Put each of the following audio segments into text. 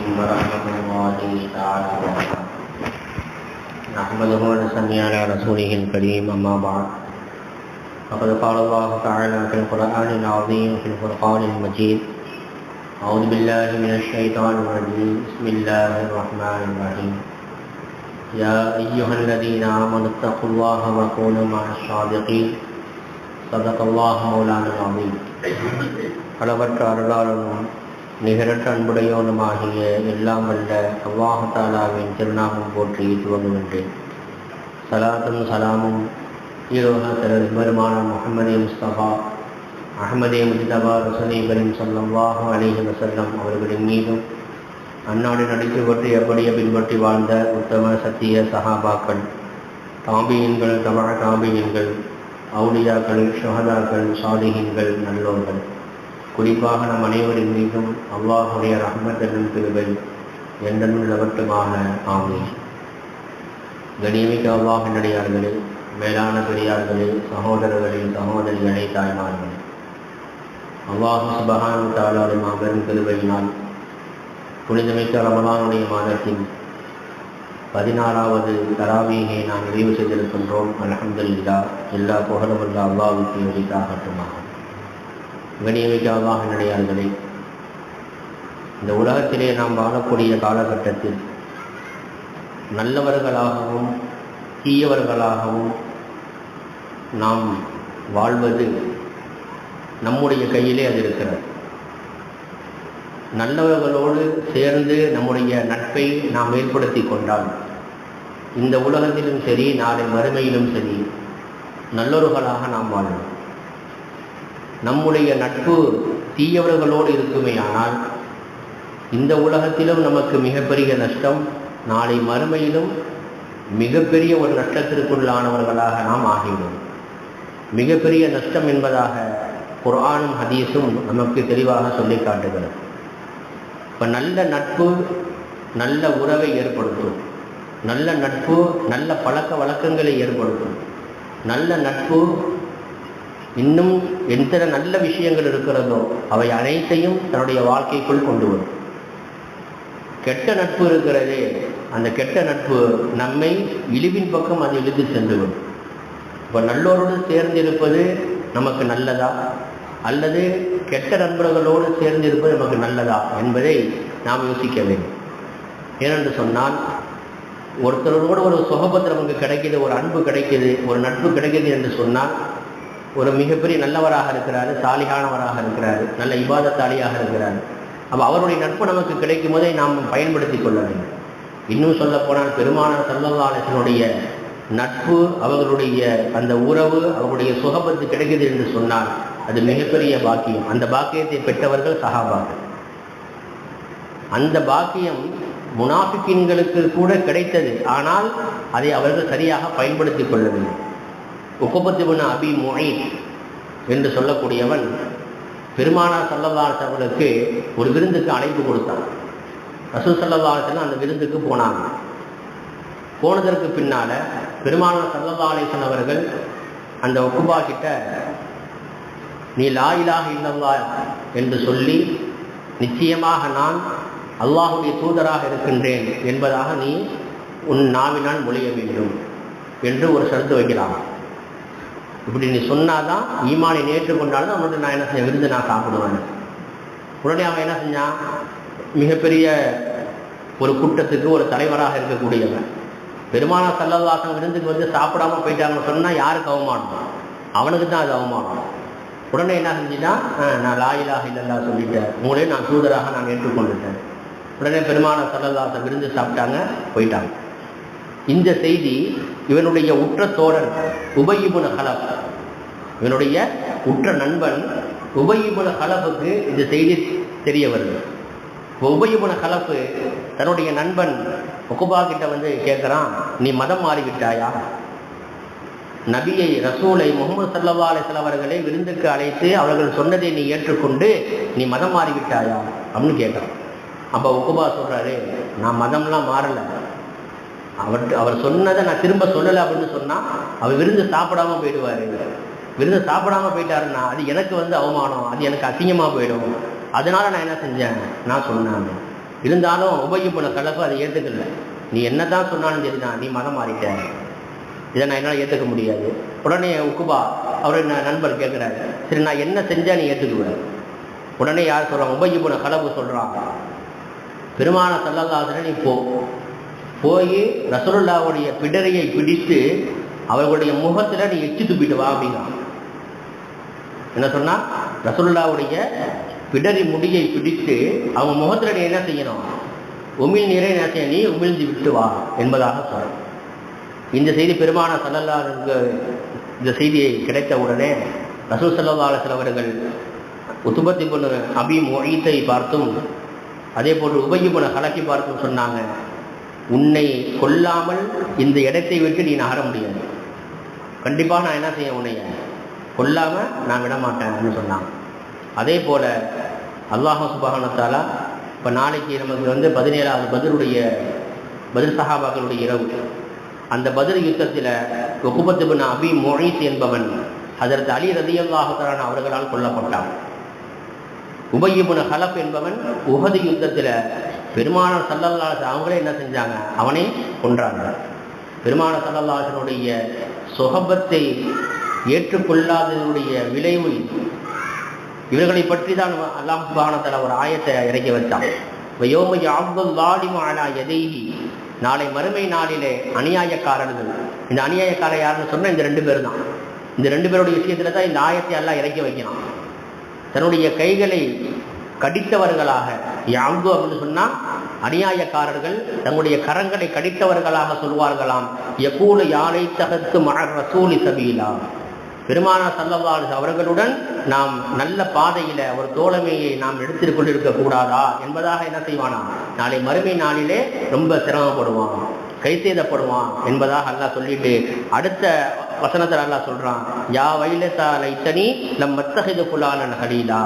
ورحمة الله تعالى وبركاته نحمده ونصلي على رسوله الكريم أما بعد فقد قال الله تعالى في القرآن العظيم في الفرقان المجيد أعوذ بالله من الشيطان الرجيم بسم الله الرحمن الرحيم يا أيها الذين آمنوا اتقوا الله وكونوا مع الصادقين صدق الله مولانا العظيم அளவற்ற அருளாளனும் நிகரற்ற அன்புடையோனுமாகிய எல்லாம் வல்ல அவ்வாஹத்தாலாவின் திருநாமம் போற்றி துவங்குகின்றேன். சலாத்தும் சலாமும். ஈரோன திரு பெருமான முகமது முஸ்தபா. அகமதே முஜிதபா ரசனி கரீம் சல்லாஹு அலிஹி வசல்லம் அவர்களின் மீதும் அந்நாடு நடித்து பற்றி எப்படியே பின்பற்றி வாழ்ந்த உத்தம சத்திய சஹாபாக்கள் தாபியன்கள் தமிழ தாபியன்கள் அவுலியாக்கள் ஷஹதாக்கள் சாலிஹீன்கள் நல்லோர்கள். குறிப்பாக நம் அனைவரின் மீதும் அல்லாஹுடைய ரஹ்மத் என்னும் திருவை என்றென்றும் நிலவட்டுமான ஆமி கணியமிக்க அல்லாஹ் நடிகார்களே மேலான பெரியார்களே சகோதரர்களே சகோதரிகளே தாய்மார்களே. அல்லாஹு சுபஹான் தாலாடு மாபெரும் திருவையினால் புனிதமிக்க ரமலானுடைய மாதத்தின் பதினாறாவது தராவீகை நாம் நிறைவு செய்திருக்கின்றோம். அலமதுல்லா எல்லா புகழுமல்ல அல்லாவுக்கு எளிதாகட்டுமாக கணியமிக்க அல்லாஹ் நடிகார்களே இந்த உலகத்திலே நாம் வாழக்கூடிய காலகட்டத்தில் நல்லவர்களாகவும் தீயவர்களாகவும் நாம் வாழ்வது நம்முடைய கையிலே அது இருக்கிறது. நல்லவர்களோடு சேர்ந்து நம்முடைய நட்பை நாம் ஏற்படுத்தி கொண்டால் இந்த உலகத்திலும் சரி நாளை மறுமையிலும் சரி நல்லவர்களாக நாம் வாழணும் நம்முடைய நட்பு தீயவர்களோடு இருக்குமே ஆனால் இந்த உலகத்திலும் நமக்கு மிகப்பெரிய நஷ்டம் நாளை மறுமையிலும் மிகப்பெரிய ஒரு நஷ்டத்திற்குள்ளானவர்களாக நாம் ஆகிவிடும் மிகப்பெரிய நஷ்டம் என்பதாக குர்ஆனும் ஹதீஸும் நமக்கு தெளிவாக சொல்லி காட்டுகிறது. இப்போ நல்ல நட்பு நல்ல உறவை ஏற்படுத்தும். நல்ல நட்பு நல்ல பழக்க வழக்கங்களை ஏற்படுத்தும். நல்ல நட்பு இன்னும் எத்தனை நல்ல விஷயங்கள் இருக்கிறதோ அவை அனைத்தையும் தன்னுடைய வாழ்க்கைக்குள் கொண்டு வரும். கெட்ட நட்பு இருக்கிறதே அந்த கெட்ட நட்பு நம்மை இழிவின் பக்கம் அது இழுத்து சென்றுவிடும். இப்போ நல்லோரோடு சேர்ந்திருப்பது நமக்கு நல்லதா? அல்லது கெட்ட நண்பர்களோடு சேர்ந்திருப்பது நமக்கு நல்லதா என்பதை நாம் யோசிக்க வேண்டும். ஏனென்று சொன்னால் ஒருத்தரோடு ஒரு சுகபத்திரம் நமக்கு கிடைக்கிது ஒரு அன்பு கிடைக்கிது ஒரு நட்பு கிடைக்கிது என்று சொன்னால் ஒரு மிகப்பெரிய நல்லவராக இருக்கிறாரு சாலிகானவராக இருக்கிறாரு நல்ல இபாதத்தாளியாக இருக்கிறாரு. அப்போ அவருடைய நட்பு நமக்கு கிடைக்கும் போதே நாம் பயன்படுத்தி கொள்ள வேண்டும். இன்னும் சொல்ல போனால் பெருமான சல்லல்லாசனுடைய நட்பு அவர்களுடைய அந்த உறவு அவருடைய சுகபத்து கிடைக்கிறது என்று சொன்னால் அது மிகப்பெரிய பாக்கியம். அந்த பாக்கியத்தை பெற்றவர்கள் சகாபாக்கள் அந்த பாக்கியம் முனாஃபிக்கின்களுக்கு கூட கிடைத்தது. ஆனால் அதை அவர்கள் சரியாக பயன்படுத்தி கொள்ளவில்லை. உக்குபத்துபுன அபி மொயின் என்று சொல்லக்கூடியவன் பெருமானா சல்லல்லாஸ் அவர்களுக்கு ஒரு விருந்துக்கு அழைப்பு கொடுத்தான். ரசூல் சல்லல்லாசன் அந்த விருந்துக்கு போனாங்க. போனதற்கு பின்னால பெருமானா சல்லல்லாசன் அவர்கள் அந்த உக்குபா கிட்ட நீ லாயிலாக இல்லவா என்று சொல்லி நிச்சயமாக நான் அல்லாஹுடைய தூதராக இருக்கின்றேன் என்பதாக நீ உன் நாவினால் மொழிய வேண்டும் என்று ஒரு சருத்து வைக்கிறான் இப்படி நீ சொன்னாதான் ஈமானை ஏற்றுக்கொண்டாலும் அவனுடைய நான் என்ன செய்ய விருந்து நான் சாப்பிடுவேன். உடனே அவன் என்ன செஞ்சான்? மிகப்பெரிய ஒரு கூட்டத்துக்கு ஒரு தலைவராக இருக்கக்கூடியவன். பெருமான சல்லவாசம் விருந்துக்கு வந்து சாப்பிடாம போயிட்டாங்கன்னு சொன்னால் யாருக்கு அவமானம்? அவனுக்கு தான் அது அவமானம். உடனே என்ன செஞ்சுட்டான்? நான் லாயிலாக இல்லல்லா சொல்லிட்டேன். உங்களே நான் தூதராக நான் ஏற்றுக்கொண்டுட்டேன். உடனே பெருமான சல்லல்லாசம் விருந்து சாப்பிட்டாங்க போயிட்டாங்க. இந்த செய்தி இவனுடைய உற்ற தோழன் உபயிபுன ஹலப். இவனுடைய உற்ற நண்பன் உபயிபுன ஹலப்புக்கு இந்த செய்தி தெரிய வருது. உபயிபுன ஹலப்பு தன்னுடைய நண்பன் ஒகுபா கிட்ட வந்து கேட்குறான் நீ மதம் மாறிவிட்டாயா? நபியை ரசூலை முகமது சல்லா அலிஸ்லாம் அவர்களை விருந்துக்கு அழைத்து அவர்கள் சொன்னதை நீ ஏற்றுக்கொண்டு நீ மதம் மாறிவிட்டாயா? அப்படின்னு கேட்குறான் அப்போ உகுபா சொல்கிறாரு நான் மதம்லாம் மாறலை. அவர் அவர் சொன்னதை நான் திரும்ப சொல்லலை அப்படின்னு சொன்னால் அவர் விருந்து சாப்பிடாம போயிடுவார். விருந்து சாப்பிடாம போயிட்டாருன்னா அது எனக்கு வந்து அவமானம் அது எனக்கு அசிங்கமாக போயிடும். அதனால நான் என்ன செஞ்சேன்? நான் சொன்னேன் இருந்தாலும் உபயோகப்பட கலப்பு அதை ஏற்றுக்கல நீ என்ன தான் சொன்னாலும் சரிதான். நீ மதம் மாறிட்ட. இதை நான் என்னால் ஏற்றுக்க முடியாது. உடனே உக்குபா அவர் நண்பர் கேட்குறாரு சரி நான் என்ன செஞ்சால் நீ ஏற்றுக்குவேன் உடனே யார் சொல்கிறான் உபயோகம் பண்ண கலப்பு சொல்கிறான் பெருமான சல்லல்லாசன நீ போ. போய் ரசோல்லாவுடைய பிடரையை பிடித்து அவர்களுடைய முகத்தில் நீ எச்சு துப்பிட்டு வா அப்படின்னா என்ன சொன்னா? ரசோல்லாவுடைய பிடரி முடியை பிடித்து அவங்க முகத்தில் நீ என்ன செய்யணும்? உமிழ் நீரை என்ன செய்ய நீ உமிழ்ந்து விட்டு வா என்பதாக சொல்ற இந்த செய்தி பெருமான சல்லல்லாருக்கு இந்த செய்தியை கிடைத்த உடனே ரசூல் சல்லா அலுவலம் அவர்கள் உத்துபத்தி பொண்ணு அபி மொழித்தை பார்த்தும் அதே போன்று உபயோகப்பட கலக்கி பார்த்தும் சொன்னாங்க. உன்னை கொல்லாமல் இந்த இடத்தை விட்டு நீ நகர முடியாது. கண்டிப்பாக நான் என்ன செய்ய உன்னைய? கொல்லாமல் நான் விட மாட்டேன்னு சொன்னான். அதே போல் அல்லாஹ் சுபகானத்தாலா இப்போ நாளைக்கு நமக்கு வந்து பதினேழாவது பதிலுடைய பதில் சஹாபாக்களுடைய இரவு. அந்த பதில் யுத்தத்தில் ஒகுபத்துபின் அபி மொழிஸ் என்பவன் அதற்கு அலி ரதியல்லாஹுத்தரான அவர்களால் கொல்லப்பட்டான். உபயிபுன ஹலப் என்பவன் உகது யுத்தத்தில் பெருமானார் சல்லல்லாசன் அவங்களே என்ன செஞ்சாங்க? அவனே கொன்றாங்க. பெருமானார் சல்லல்லாசனுடைய சொகபத்தை ஏற்றுக்கொள்ளாததனுடைய விளைவு இவர்களை பற்றி தான் அல்லாம் சுபானத்தில் ஒரு ஆயத்தை இறக்கி வச்சான் யோமைய அப்துல் லாலிமு எதைகி நாளை மறுமை நாளிலே அநியாயக்காரர்கள். இந்த அநியாயக்காரர் யாருன்னு சொன்னால் இந்த ரெண்டு பேர் தான். இந்த ரெண்டு பேருடைய விஷயத்தில் தான் இந்த ஆயத்தை எல்லாம் இறக்கி வைக்கிறான். தன்னுடைய கைகளை கடித்தவர்களாக யாங்கு அப்படின்னு சொன்னால் அநியாயக்காரர்கள் தங்களுடைய கரங்களை கடித்தவர்களாக சொல்வார்களாம். எப்பூல யானை தகத்து மகர் ரசூலி சபீலா. பெருமானா சல்லவாறு அவர்களுடன் நாம் நல்ல பாதையில ஒரு தோழமையை நாம் எடுத்துக் கொண்டிருக்க கூடாதா என்பதாக என்ன செய்வானா? நாளை மறுமை நாளிலே ரொம்ப சிரமப்படுவான் கை செய்தப்படுவான் என்பதாக அல்லா சொல்லிட்டு அடுத்த வசனத்தில் அல்லா சொல்றான் யா வைலசா லைத்தனி நம் மத்தகிது புலானன் ஹலீலா.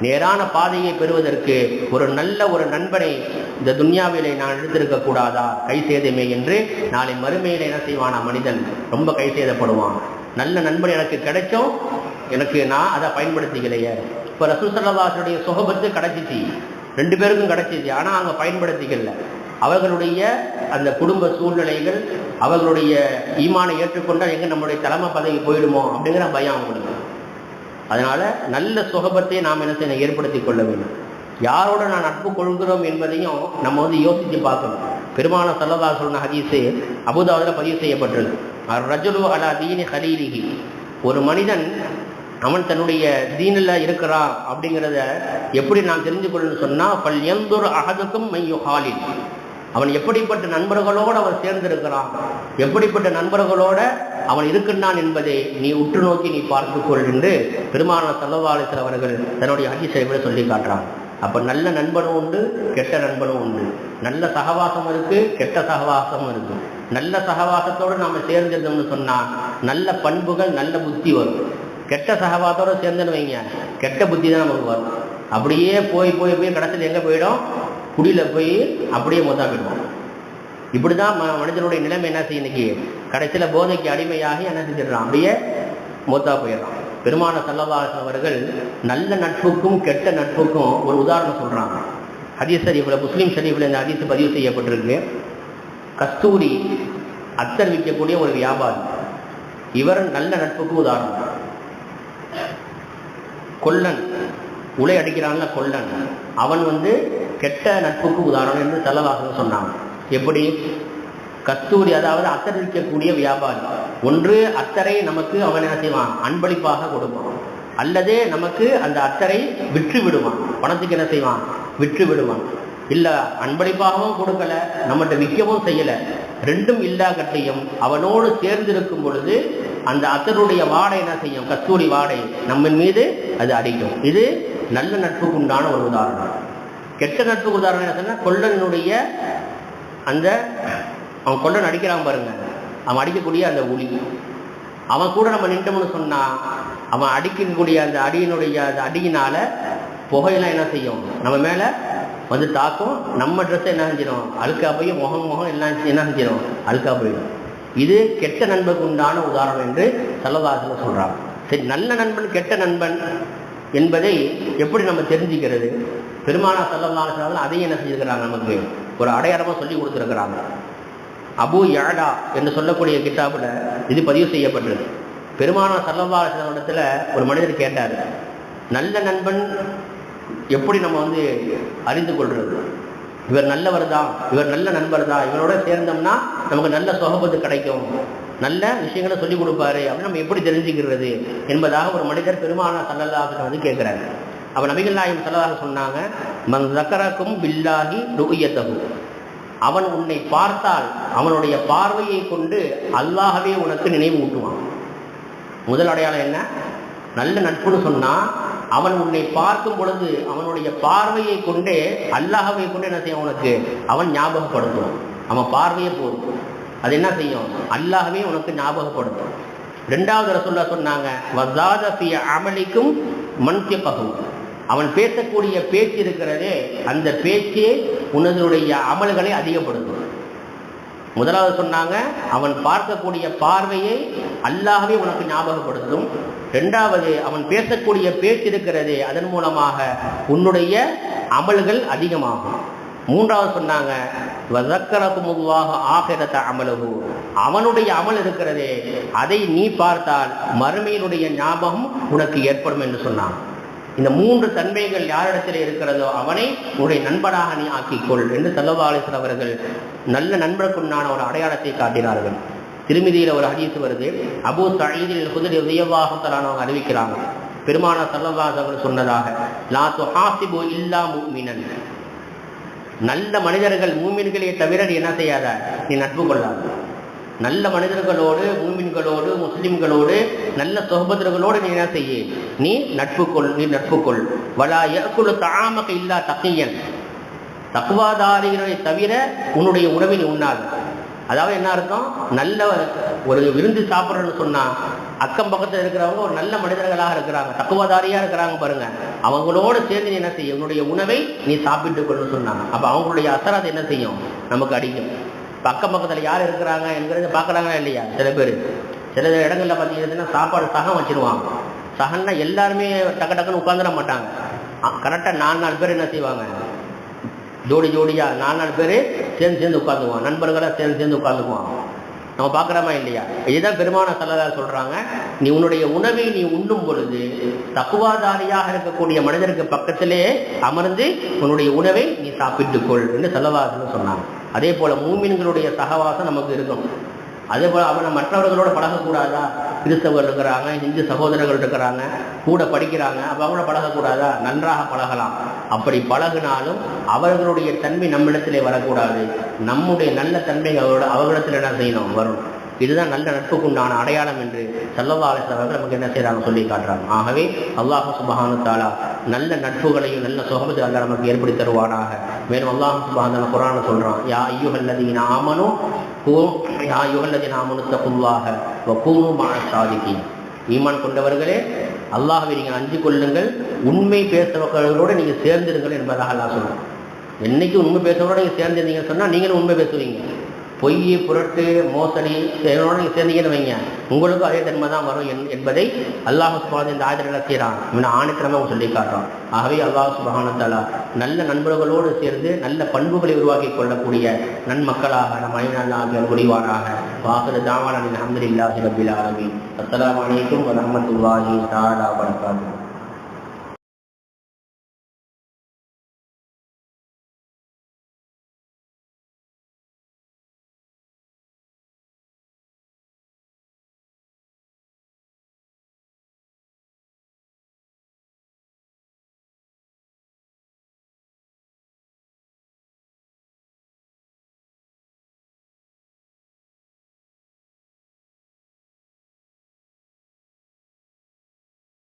நேரான பாதையை பெறுவதற்கு ஒரு நல்ல ஒரு நண்பனை இந்த துன்யாவிலே நான் எடுத்திருக்க கூடாதா கை சேதமே என்று நாளை மறுமையில என்ன செய்வானா? மனிதன் ரொம்ப கை சேதப்படுவான். நல்ல நண்பன் எனக்கு கிடைச்சோம் எனக்கு நான் அதை பயன்படுத்திக்கலையே. இப்போ ரசூசல்லாசுடைய சுகபத்து கிடைச்சிச்சு. ரெண்டு பேருக்கும் கிடைச்சிச்சு. ஆனால் அவங்க பயன்படுத்திக்கல. அவர்களுடைய அந்த குடும்ப சூழ்நிலைகள் அவர்களுடைய ஈமானை ஏற்றுக்கொண்டால் எங்கே நம்முடைய தலைமை பதவி போயிடுமோ? அப்படிங்கிற பயம் அவங்களுக்கு. அதனால நல்ல சுகபத்தை நாம் என்ன செய்ய ஏற்படுத்தி கொள்ள வேண்டும். யாரோட நான் நட்பு கொள்கிறோம் என்பதையும் நம்ம வந்து யோசித்து பார்க்கணும். பெருமான சல்லதா சொன்ன ஹதீஸு அபுதாவில் பதிவு செய்யப்பட்டது ரஜுலு அலா தீனி ஹலீலிகி ஒரு மனிதன் அவன் தன்னுடைய தீனில் இருக்கிறான் அப்படிங்கிறத எப்படி நான் தெரிஞ்சு கொள்ளணும்னு சொன்னால் பல் எந்தொரு அகதுக்கும் மையு ஹாலில் அவன் எப்படிப்பட்ட நண்பர்களோடு அவன் சேர்ந்திருக்கிறான்? எப்படிப்பட்ட நண்பர்களோட அவன் இருக்கின்றான் என்பதை நீ உற்று நோக்கி நீ பார்த்துக்கொள் என்று பெருமான சல்லவாலத்தில் அவர்கள் தன்னுடைய ஹதீஸை விட சொல்லி காட்டுறான் அப்போ நல்ல நண்பனும் உண்டு கெட்ட நண்பனும் உண்டு. நல்ல சகவாசம் இருக்கு கெட்ட சகவாசமும் இருக்கு. நல்ல சகவாசத்தோடு நாம் சேர்ந்திருந்தோம்னு சொன்னால் நல்ல பண்புகள் நல்ல புத்தி வரும். கெட்ட சகவாசத்தோடு சேர்ந்துன்னு வைங்க கெட்ட புத்தி தான் நமக்கு வரும். அப்படியே போய் போய் போய் கடைசியில் எங்கே போயிடும்? குடியில் போய் அப்படியே மொத்தா இப்படி தான் மனிதனுடைய நிலைமை என்ன செய்யும் இன்னைக்கு? கடைசியில் போதைக்கு அடிமையாகி என்ன செஞ்சிடறான்? அப்படியே மொத்தா போயிடுறான். பெருமான சல்லவாசன் அவர்கள் நல்ல நட்புக்கும் கெட்ட நட்புக்கும் ஒரு உதாரணம் சொல்கிறாங்க ஹதீஸ் ஷரீஃபில் முஸ்லீம் ஷரீஃபில் இந்த ஹதீஸ் பதிவு செய்யப்பட்டிருக்கு. கஸ்தூரி அத்தர் விற்கக்கூடிய ஒரு வியாபாரி. இவர் நல்ல நட்புக்கு உதாரணம். கொல்லன் உலை அடிக்கிறான்ல கொல்லன். அவன் வந்து கெட்ட நட்புக்கு உதாரணம் என்று செல்லவாசன் சொன்னாங்க. எப்படி? கஸ்தூரி அதாவது அத்தர் விற்கக்கூடிய வியாபாரி. ஒன்று அத்தரை நமக்கு அவன் என்ன செய்வான்? அன்பளிப்பாக கொடுப்பான். அல்லது நமக்கு அந்த அத்தரை விற்று விடுவான் பணத்துக்கு என்ன செய்வான்? விற்று விடுவான் இல்லை அன்பளிப்பாகவும் கொடுக்கல நம்மகிட்ட விற்கவும் செய்யலை. ரெண்டும் இல்லா கட்டையும் அவனோடு சேர்ந்திருக்கும் பொழுது அந்த அத்தருடைய வாடை என்ன செய்யும்? கஸ்தூரி வாடை நம்ம மீது அது அடிக்கும். இது நல்ல நட்புக்குண்டான ஒரு உதாரணம். கெட்ட நட்புக்கு உதாரணம் என்ன சொன்னால் கொள்ளனுடைய அந்த அவன் கொள்ளன் அடிக்கிறான் பாருங்க. அவன் அடிக்கக்கூடிய அந்த ஒளி அவன் கூட நம்ம நின்றோம்னு சொன்னால் அவன் அடிக்கக்கூடிய அந்த அடியினுடைய அந்த அடியினால புகையெல்லாம் என்ன செய்யும்? நம்ம மேலே வந்து தாக்கும் நம்ம ட்ரெஸ்ஸை என்ன செஞ்சிடும் அழுக்கா போய் முகம் முகம் எல்லாம் என்ன செஞ்சிடும் அழுக்கா போயிடும். இது கெட்ட நண்பனுக்கு உண்டான உதாரணம் என்று சல்லதாசில் சொல்கிறான் சரி நல்ல நண்பன் கெட்ட நண்பன் என்பதை எப்படி நம்ம தெரிஞ்சுக்கிறது? பெருமானா சல்லல்லாஹு அதையும் என்ன செஞ்சுருக்கிறாங்க நமக்கு? ஒரு அடையாளமாக சொல்லி கொடுத்துருக்கிறாங்க. அபு யாடா என்று சொல்லக்கூடிய கிட்டாப்பில் இது பதிவு செய்யப்பட்டது. பெருமானா சல்லல்லாஹு இடத்துல ஒரு மனிதர் கேட்டார் நல்ல நண்பன் எப்படி நம்ம வந்து அறிந்து கொள்றது? இவர் நல்லவர் தான் இவர் நல்ல நண்பர் தான் இவரோட சேர்ந்தோம்னா நமக்கு நல்ல சுகபத்து கிடைக்கும். நல்ல விஷயங்களை சொல்லிக் கொடுப்பாரு. அப்படின்னு நம்ம எப்படி தெரிஞ்சுக்கிறது என்பதாக ஒரு மனிதர் பெருமானா சல்லல்லாஹு வந்து கேட்குறாரு. அப்ப நபிகள் நாயம் சல்லதாக சொன்னாங்க மங் சக்கரக்கும் பில்லாகி ருயத்தகு அவன் உன்னை பார்த்தால் அவனுடைய பார்வையை கொண்டு அல்லாஹவே உனக்கு நினைவு ஊட்டுவான். முதல் அடையாளம் என்ன? நல்ல நட்புன்னு சொன்னால் அவன் உன்னை பார்க்கும் பொழுது அவனுடைய பார்வையை கொண்டே அல்லாஹவை கொண்டு என்ன செய்யும் உனக்கு? அவன் ஞாபகப்படுத்துவான். அவன் பார்வையே போதும். அது என்ன செய்யும்? அல்லாஹவே உனக்கு ஞாபகப்படுத்தும் ரெண்டாவது ரசூல்லா சொன்னாங்க வசாதபிய அமளிக்கும் மன்சிய பகும் அவன் பேசக்கூடிய பேச்சு இருக்கிறதே அந்த பேச்சே உனதனுடைய அமல்களை அதிகப்படுத்தும். முதலாவது சொன்னாங்க அவன் பார்க்கக்கூடிய பார்வையை அல்லாகவே உனக்கு ஞாபகப்படுத்தும் ரெண்டாவது அவன் பேசக்கூடிய பேச்சு இருக்கிறதே அதன் மூலமாக உன்னுடைய அமல்கள் அதிகமாகும். மூன்றாவது சொன்னாங்க வசக்கரகுமுல்லாக ஆகிரத்த அமலகு. அவனுடைய அமல் இருக்கிறதே. அதை நீ பார்த்தால் மறுமையினுடைய ஞாபகம் உனக்கு ஏற்படும் என்று சொன்னான். இந்த மூன்று தன்மைகள் யாரிடத்தில் இருக்கிறதோ அவனை உன்னுடைய நண்பனாக நீ ஆக்கிக்கொள் என்று செல்லவாலேசர் அவர்கள் நல்ல நண்பருக்குண்டான ஒரு அடையாளத்தை காட்டினார்கள். திருமதியில் ஒரு ஹதீஸ் வருது. அபு சயீதில் குதிரை உதயவாகத்தலானவங்க அறிவிக்கிறாங்க. பெருமான சல்லவாஸ் அவர் சொன்னதாக லா துஹாசிபு இல்லா மூமினன் நல்ல மனிதர்கள் மூமின்களே தவிர நீ என்ன செய்யாத? நீ நட்பு கொள்ளாத. நல்ல மனிதர்களோடு மூமின்களோடு முஸ்லிம்களோடு நல்ல சோபத்திரர்களோடு நீ என்ன செய்ய? நீ நட்பு கொள் நீ நட்பு கொள். வலா எக்குழு தாமக இல்லா தக்கையன் தக்குவாதாரிகளை தவிர உன்னுடைய உணவை நீ உண்ணாது. அதாவது என்ன அர்த்தம்? நல்ல ஒரு விருந்து சாப்பிட்றன்னு சொன்னால் அக்கம் பக்கத்தில் இருக்கிறவங்க ஒரு நல்ல மனிதர்களாக இருக்கிறாங்க தக்குவதாரியா இருக்கிறாங்க பாருங்க. அவங்களோட சேர்ந்து நீ என்ன செய்யும் உன்னுடைய உணவை நீ சாப்பிட்டு கொள்ளு சொன்னாங்க. அப்ப அவங்களுடைய அசராது என்ன செய்யும்? நமக்கு அடிக்கும். இப்போ அக்கம் பக்கத்தில் யார் இருக்கிறாங்க என்கிறத பார்க்குறாங்களா இல்லையா? சில பேர். சில இடங்களில் பார்த்தீங்கன்னா சாப்பாடு சகம் வச்சிருவாங்க. சகன்னா எல்லாருமே டக்கு டக்குன்னு உட்காந்துட மாட்டாங்க. கரெக்டாக நாலு நாலு பேர் என்ன செய்வாங்க? ஜோடி ஜோடியாக நாலு நாலு பேர் சேர்ந்து சேர்ந்து உட்காந்துக்குவான் நண்பர்களாக சேர்ந்து சேர்ந்து உட்காந்துக்குவான் நம்ம பார்க்குறோமா இல்லையா? இதுதான் பெருமான சல்லதா சொல்றாங்க நீ உன்னுடைய உணவை நீ உண்ணும் பொழுது தக்குவாதாரியாக இருக்கக்கூடிய மனிதருக்கு பக்கத்திலே அமர்ந்து உன்னுடைய உணவை நீ சாப்பிட்டுக்கொள் என்று செல்லவாசன் சொன்னாங்க. அதே போல மூமின்களுடைய சகவாசம் நமக்கு இருக்கும். அதே போல அவனை மற்றவர்களோட பழகக்கூடாதா? கிறிஸ்தவர்கள் இருக்கிறாங்க இந்து சகோதரர்கள் இருக்கிறாங்க கூட படிக்கிறாங்க அப்போ அவங்கள பழகக்கூடாதா? நன்றாக பழகலாம். அப்படி பழகினாலும் அவர்களுடைய தன்மை நம்மிடத்திலே வரக்கூடாது. நம்முடைய நல்ல தன்மை அவரோட அவர்களிடத்தில் என்ன செய்யணும்? வரும். இதுதான் நல்ல நட்புக்குண்டான அடையாளம் என்று செல்லவாலேசர் அவர்கள் நமக்கு என்ன செய்கிறாங்க சொல்லி காட்டுறாங்க. ஆகவே அல்லாஹு சுபஹானு தாலா நல்ல நட்புகளையும் நல்ல சுகமத்தை அல்ல நமக்கு ஏற்படுத்தி தருவானாக. மேலும் அல்லாஹு சுபஹான குரான சொல்றான் யா ஐயுகல்லதீன் ஆமனும் யா யுகல்லதீன் ஆமனு தகுவாக கூணும் மான சாதிக்கி ஈமான் கொண்டவர்களே அல்லாஹவை நீங்கள் அஞ்சு கொள்ளுங்கள். உண்மை பேசுபவர்களோடு நீங்கள் சேர்ந்திருங்கள் என்பதாக அல்லா சொல்லுவோம் என்றைக்கு உண்மை பேசுறவரோட நீங்கள் சேர்ந்திருந்தீங்கன்னு சொன்னால் நீங்களும் உண்மை பேசுவீங்க. பொய் புரட்டு மோசடி இதனோட சேர்ந்தீங்கன்னு வைங்க. உங்களுக்கும் அதே தன்மை தான் வரும் என்பதை அல்லாஹ் சுபான் இந்த ஆயுதம் செய்கிறான் இவனை ஆணித்திரமாக அவங்க சொல்லி காட்டுறான். ஆகவே அல்லாஹ் சுபஹானத்தாலா நல்ல நண்பர்களோடு சேர்ந்து நல்ல பண்புகளை உருவாக்கி கொள்ளக்கூடிய நன்மக்களாக நம் அனைவராக முடிவானாக வாசல் தாவான அஹமதுல்லாஹி ரபில் ஆலமி அஸ்லாம் வலைக்கம் வரமத்துல்லாஹி தாலா வரகாத்து